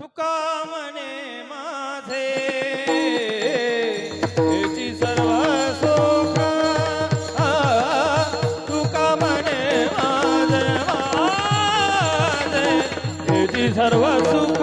तुका म्हणे माझे? त्याची सर्व सुख तुका मने माझे. त्याची सर्व सुख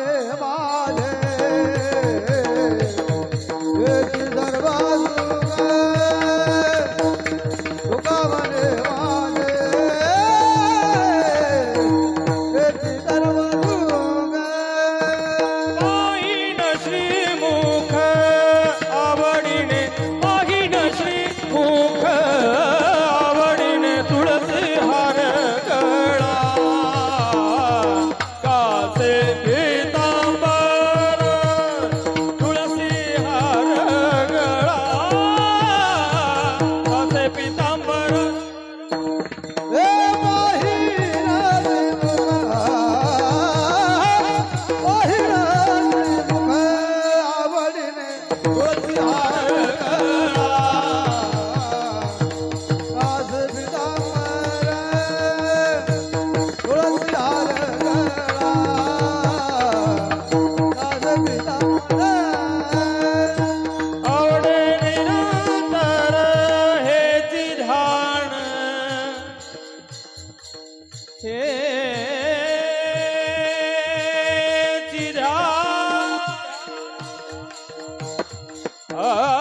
아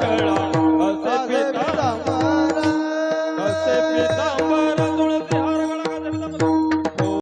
ಜಗಳ